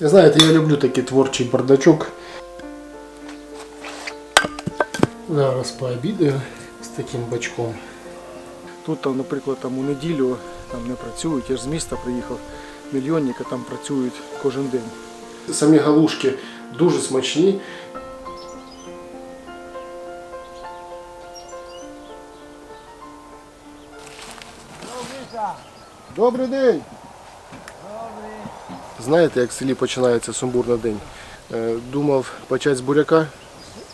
Знаєте, я люблю такий творчий бардачок. Зараз пообідаю з таким бачком. Тут, там, наприклад, там у неділю там не працюють. Я ж з міста приїхав. Мільйонники там працюють кожен день. Самі галушки дуже смачні. Добрий день! Знаєте, як в селі починається сумбурний день? Е, Думав почати з буряка,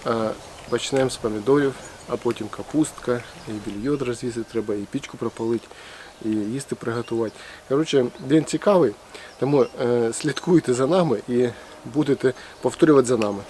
а почнемо з помідорів, а потім капустка, і більйод розвісити треба, і пічку пропалити, і їсти приготувати. Коротше, день цікавий, тому е, слідкуйте за нами і будете повторювати за нами.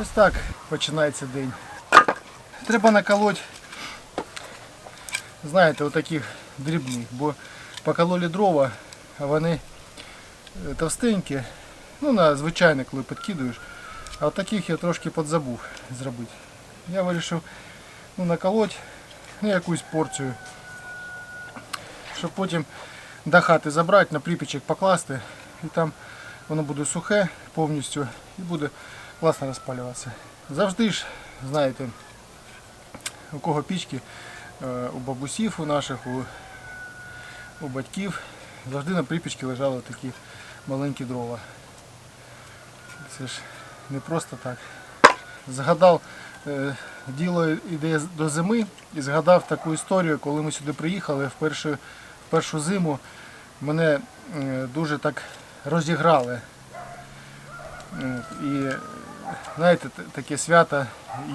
Ось так починається день. Треба наколоть, знаєте, отаких дрібних, бо покололи дрова, а вони е, товстенькі, ну на звичайне, коли підкидуєш. А от таких я трошки подзабув зробити. Я вирішив ну, наколоть ну, якусь порцію, щоб потім до хати забрати, на припічок покласти, і там воно буде сухе повністю і буде класно розпалюватися. Завжди ж, знаєте, у кого пічки, е, у бабусів у наших, у, у батьків, завжди на припічці лежали такі маленькі дрова. Це ж не просто так. Згадав, е, діло йде до зими і згадав таку історію, коли ми сюди приїхали в першу, в першу зиму. Мене е, дуже так розіграли. І знаєте, таке свято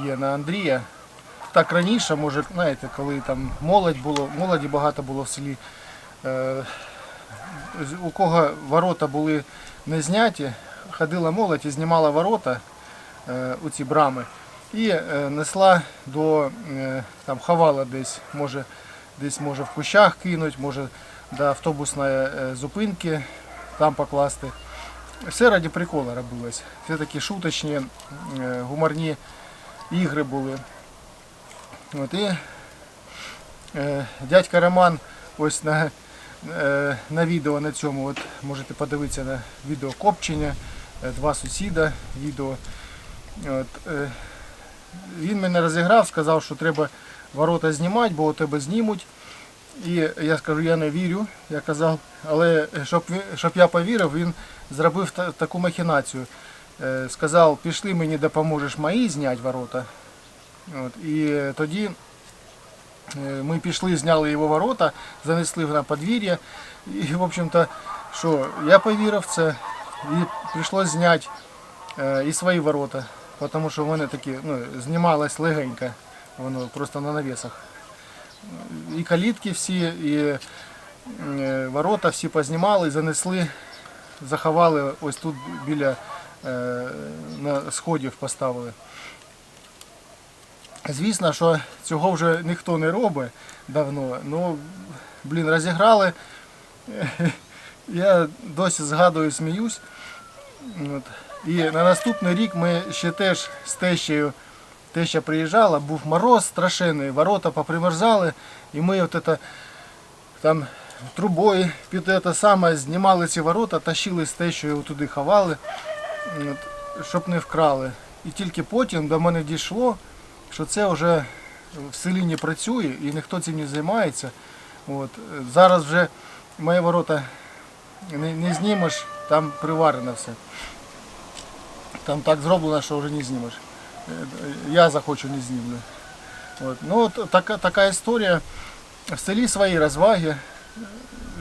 є на Андрія. Так раніше, може, знаєте, коли там молодь було, молоді багато було в селі. Е, у кого ворота були не зняті, ходила молодь і знімала ворота е, у ці брами і е, несла до там ховала десь, може, десь може в кущах кинуть, може до автобусної зупинки там покласти. Все раді прикола робилось. Все такі шуточні, е, гуморні ігри були. От, і е, дядька Роман ось на, е, на відео на цьому, от, можете подивитися на відео копчення, два сусіда відео. От, він мене розіграв, сказав, що треба ворота знімати, бо у тебе знімуть. І я скажу, я не вірю, я казав, але щоб, щоб я повірив, він зробив та- таку махінацію. Е, Сказав, пішли мені допоможеш мої зняти ворота. От, і тоді е, ми пішли, зняли його ворота, занесли на подвір'я. І, в общем-то, що, я повірив в це і прийшлось зняти е, і свої ворота, тому що вони такі, ну, знімалось легенько, воно просто на навісах і калітки всі, і е, ворота всі познімали, занесли, заховали ось тут біля е, на сходів поставили. Звісно, що цього вже ніхто не робить давно. Ну, блін, розіграли. Я досі згадую, сміюсь. І на наступний рік ми ще теж з тещею Теща приїжджала, був мороз страшенний, ворота попримерзали, і ми от это, там трубою під це саме знімали ці ворота, тащили з тещою туди ховали. Щоб не вкрали. І тільки потім до мене дійшло, що це вже в селі не працює і ніхто цим не займається. От. Зараз вже мої ворота не, не знімеш, там приварено все. Там так зроблено, що вже не знімеш. Я захочу, не знімлю. От. Ну, от така, така історія. В селі свої розваги.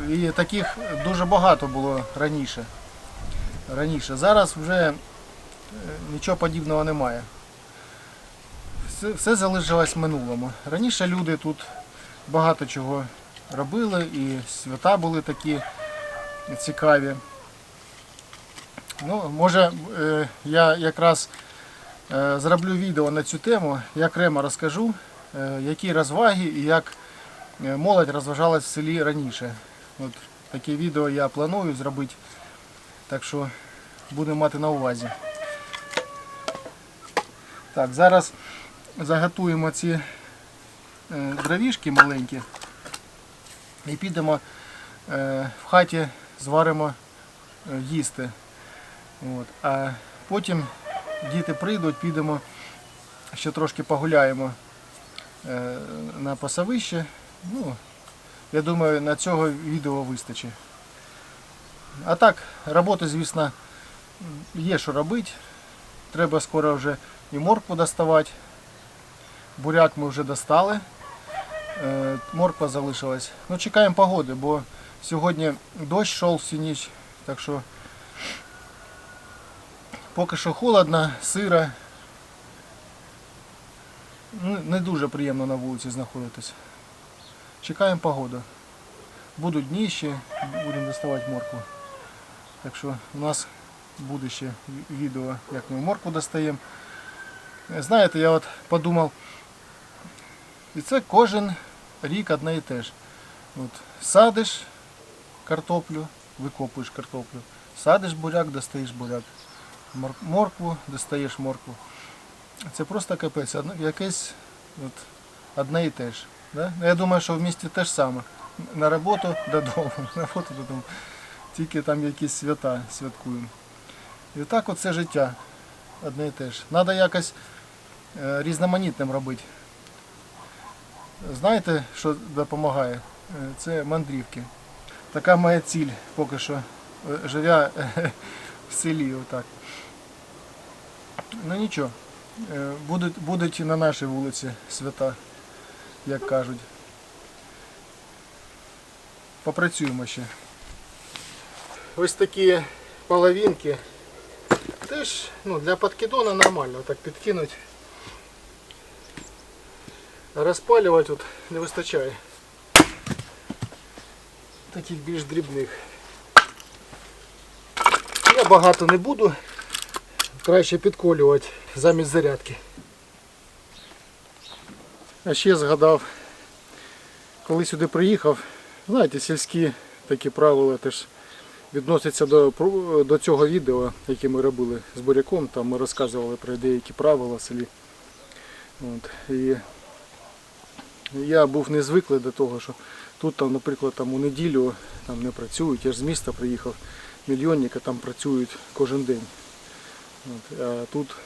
І таких дуже багато було раніше. Раніше. Зараз вже е, нічого подібного немає. Все, все залишилось в минулому. Раніше люди тут багато чого робили, і свята були такі цікаві. Ну, може, е, я якраз зроблю відео на цю тему, я окремо розкажу, е, які розваги і як е, молодь розважалась в селі раніше. От таке відео я планую зробити, так що будемо мати на увазі. Так, зараз заготуємо ці е, дровішки маленькі і підемо е, в хаті зваримо е, їсти. От. А потім діти прийдуть, підемо ще трошки погуляємо е, на пасовище. Ну, я думаю, на цього відео вистачить. А так, роботи, звісно, є що робити. Треба скоро вже і моркву доставати. Буряк ми вже достали. Е, Морква залишилась. Ну, чекаємо погоди, бо сьогодні дощ йшов всю ніч, так що поки що холодно, сиро. Ну, Не дуже приємно на вулиці знаходитись. Чекаємо погоду. Будуть дні ще, будемо доставати моркву. Так що у нас буде ще відео, як ми моркву достаємо. Знаєте, я от подумав, і це кожен рік одне і те ж. От, садиш картоплю, викопуєш картоплю, садиш буряк, достаєш буряк. Мор- Моркву, достаєш моркву. Це просто капець, якесь от, одне і те ж. Да? Ну, Я думаю, що в місті те ж саме. На роботу додому, на роботу додому. Тільки там якісь свята святкуємо. І так оце життя одне і те ж. Треба якось е, різноманітним робити. Знаєте, що допомагає? Е, Це мандрівки. Така моя ціль поки що, е, живя в селі. Отак. Ну нічого. Е, Будуть, будуть і на нашій вулиці свята, як кажуть. Попрацюємо ще. Ось такі половинки. Теж ну, для подкидона нормально, так підкинуть. А розпалювати тут не вистачає. Таких більш дрібних. Я багато не буду. Краще підколювати замість зарядки. А ще згадав, коли сюди приїхав, знаєте, сільські такі правила теж відносяться до, до цього відео, яке ми робили з буряком. Там ми розказували про деякі правила в селі. От. І я був не звиклий до того, що тут, там, наприклад, там, у неділю там, не працюють. Я ж з міста приїхав, мільйонники там працюють кожен день. От. А тут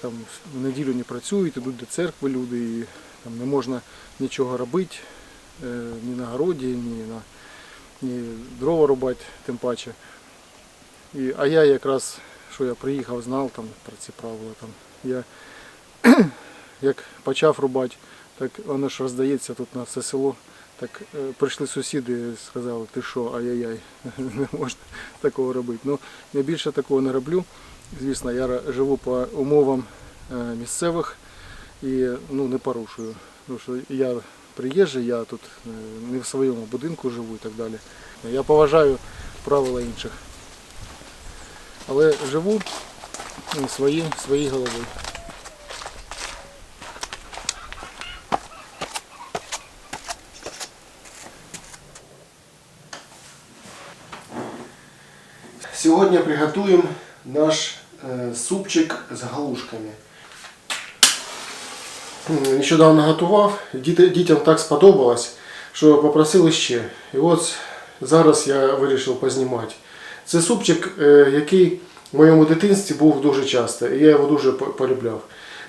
там, в неділю не працюють, ідуть до церкви люди, і там, не можна нічого робити е, ні на городі, ні, на, ні дрова рубати, тим паче. І, а я якраз, що я приїхав, знав там, про ці правила. Там. Я як почав рубати, так воно ж роздається тут на все село. Так е, прийшли сусіди сказали, ти що, ай-яй-яй, не можна такого робити. Ну, я більше такого не роблю. Звісно, я живу по умовам е, місцевих і ну, не порушую. Тому що я приїжджий, я тут е, не в своєму будинку живу і так далі. Я поважаю правила інших. Але живу ну, свої, своєю головою. Сьогодні приготуємо наш е, супчик з галушками. Нещодавно готував, дітям так сподобалось, що попросили ще. І от зараз я вирішив познімати. Це супчик, е, який в моєму дитинстві був дуже часто, і я його дуже полюбляв.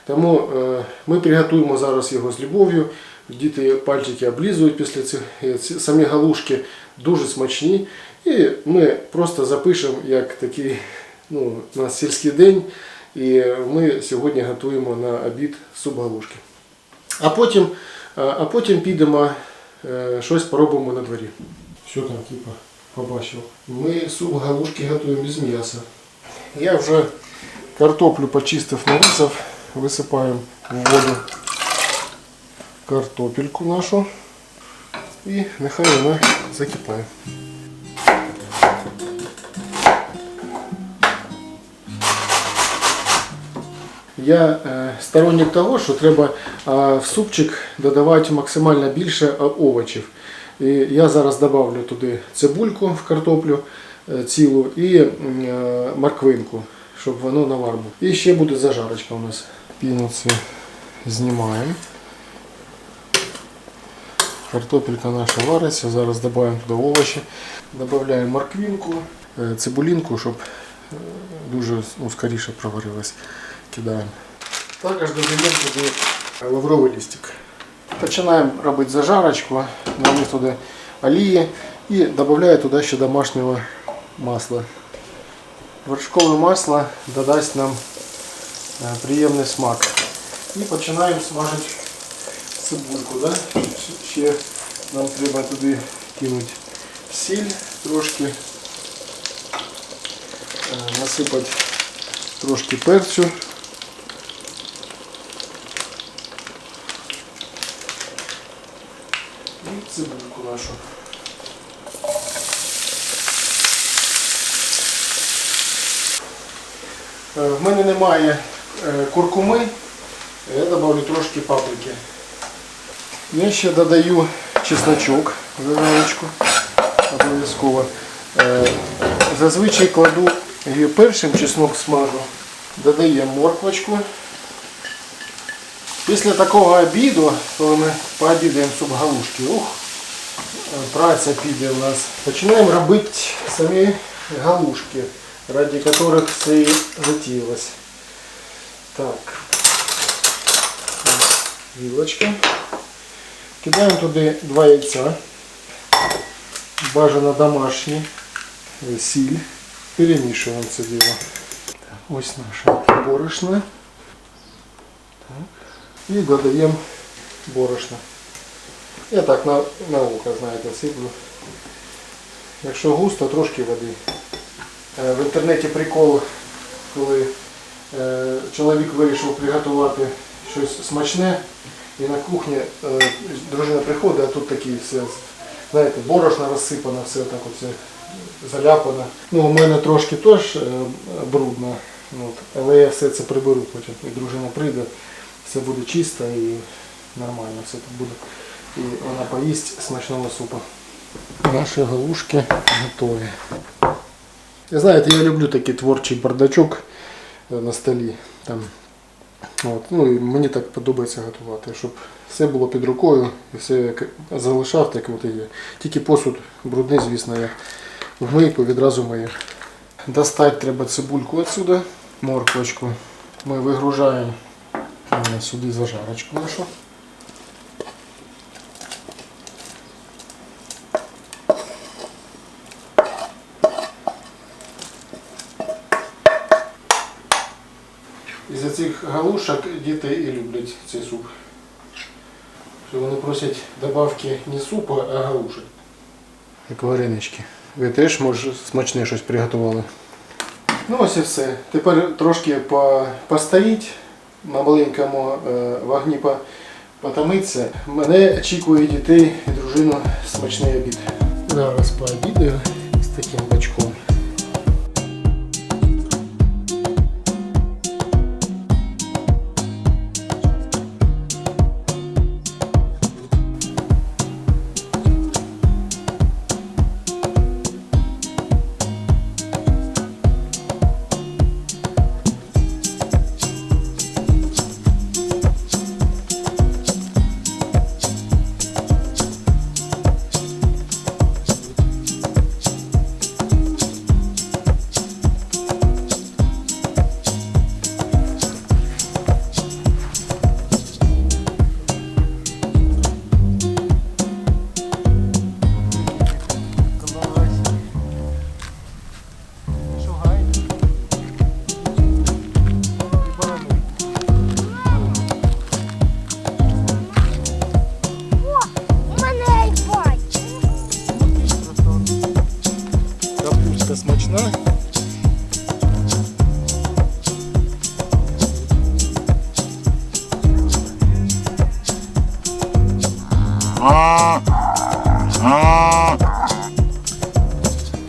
Тому е, ми приготуємо зараз його з любов'ю. Діти пальчики облізують після цих е, самі галушки дуже смачні. І ми просто запишемо як такий ну, у нас сільський день. І ми сьогодні готуємо на обід суп галушки. А потім, а потім підемо е, щось поробимо на дворі. Що там, типа, побачив? Ми суп галушки готуємо без м'яса. Я вже картоплю почистив, нарізав, висипаємо в воду картопельку нашу і нехай вона закипає. Я е, сторонник того, що треба е, в супчик додавати максимально більше е, овочів. І я зараз додавлю туди цибульку в картоплю цілу і морквинку, щоб воно навар був. І ще буде зажарочка у нас. Піну це знімаємо. Картопелька наша вариться, зараз додаємо туди овочі, додаємо морквинку, е, цибулинку, щоб е, дуже ну, скоріше проварилась. Кидаємо. Також додаємо туди лавровий листик. Починаємо робити зажарочку, налив туди олії і додаю туди ще домашнього масла. Вершкове масло додасть нам е, приємний смак. І починаємо смажити цибульку. Да? Ще нам треба туди кинути сіль трошки, е, насипати трошки перцю. І цибульку нашу. Е, В мене немає е, куркуми, я додаю трошки паприки. Я ще додаю чесночок, зеленочку, обов'язково. Е, Зазвичай кладу першим чеснок смажу. Додаємо морквочку. Після такого обіду, коли ми пообідаємо суп галушки, ух, праця піде у нас. Починаємо робити самі галушки, ради яких все і затіялось. Так, вілочка. Кидаємо туди два яйця, бажано домашні, е, сіль. Перемішуємо це діло. Ось наше борошно. Так. І додаємо борошно. Я так на, на око, знаєте, сиплю. Якщо густо, трошки води. Е, В інтернеті прикол, коли е, чоловік вирішив приготувати щось смачне, і на кухні е, дружина приходить, а тут такі все, знаєте, борошно розсипано, все так оце заляпано. Ну, у мене трошки теж е, брудно, от, але я все це приберу потім. І дружина прийде, все буде чисто і нормально все тут буде. І вона поїсть смачного супу. Наші галушки готові. Знаєте, я люблю такий творчий бардачок е, на столі. Там, от, ну, і мені так подобається готувати, щоб все було під рукою і все залишав, так от є. Тільки посуд брудний, звісно, я в мийку відразу мию. Достати треба цибульку відсюди, морквочку. Ми вигружаємо сюди зажарочку нашу. Діти і люблять цей суп. Що вони просять добавки не супу, а галушок. Як варенички. Ви теж може смачне щось приготували. Ну ось і все. Тепер трошки по, постоїть на маленькому е, вогні по, потомиться. Мене очікує дітей і дружину смачний обід. Зараз пообідаю з таким бачком.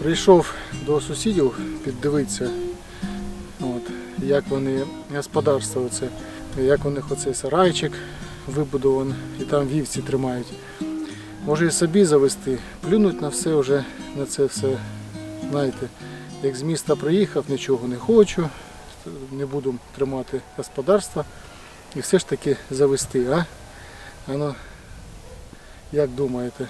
Прийшов до сусідів піддивитися, от, як вони господарство оце, як у них оцей сарайчик вибудований і там вівці тримають. Може і собі завести, плюнуть на все вже, на це все. Знаєте, як з міста приїхав, нічого не хочу, не буду тримати господарство і все ж таки завести, а? Ано, як думаєте?